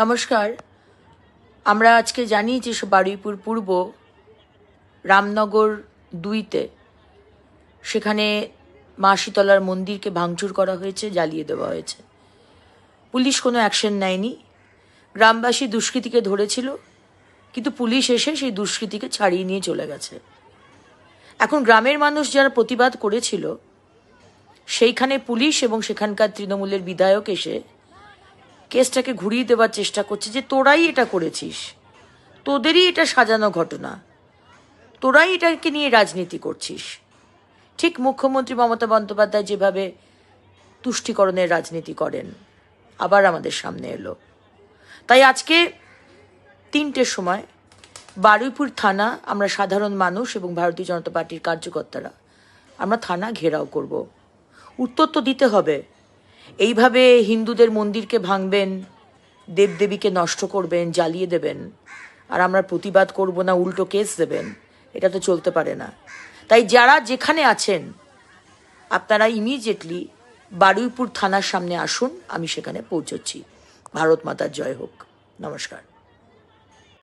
নমস্কার। আমরা আজকে জানি যে বারুইপুর পূর্ব রামনগর দুইতে। সেখানে মা শীতলার মন্দিরকে ভাঙচুর করা হয়েছে, জ্বালিয়ে দেওয়া হয়েছে। পুলিশ কোনো অ্যাকশন নেয়নি। গ্রামবাসী দুষ্কৃতীকে ধরেছিল, কিন্তু পুলিশ এসে সেই দুষ্কৃতীকে ছাড়িয়ে নিয়ে চলে গেছে। এখন গ্রামের মানুষ যারা প্রতিবাদ করেছিল, সেইখানে পুলিশ এবং সেখানকার তৃণমূলের বিধায়ক এসে কেসটাকে ঘুরিয়ে দেওয়ার চেষ্টা করছে যে তোরাই এটা করেছিস। তোদেরই এটা সাজানো ঘটনা। তোরাই এটাকে নিয়ে রাজনীতি করছিস। ঠিক মুখ্যমন্ত্রী মমতা বন্দ্যোপাধ্যায় যেভাবে তুষ্টিকরণের রাজনীতি করেন, আবার আমাদের সামনে এলো। তাই আজকে তিনটের সময় বারুইপুর থানা আমরা সাধারণ মানুষ এবং ভারতীয় জনতা পার্টির কার্যকর্তারা, আমরা থানা ঘেরাও করব। উত্তর তো দিতে হবে। এইভাবে হিন্দুদের মন্দিরকে ভাঙবেন, দেবদেবীকে নষ্ট করবেন, জ্বালিয়ে দেবেন, আর আমরা প্রতিবাদ করব না, উল্টো কেস দেবেন, এটা তো চলতে পারে না। তাই যারা যেখানে আছেন, আপনারা ইমিডিয়েটলি বারুইপুর থানার সামনে আসুন, আমি সেখানে পৌঁছচ্ছি। ভারত মাতার জয় হোক। নমস্কার।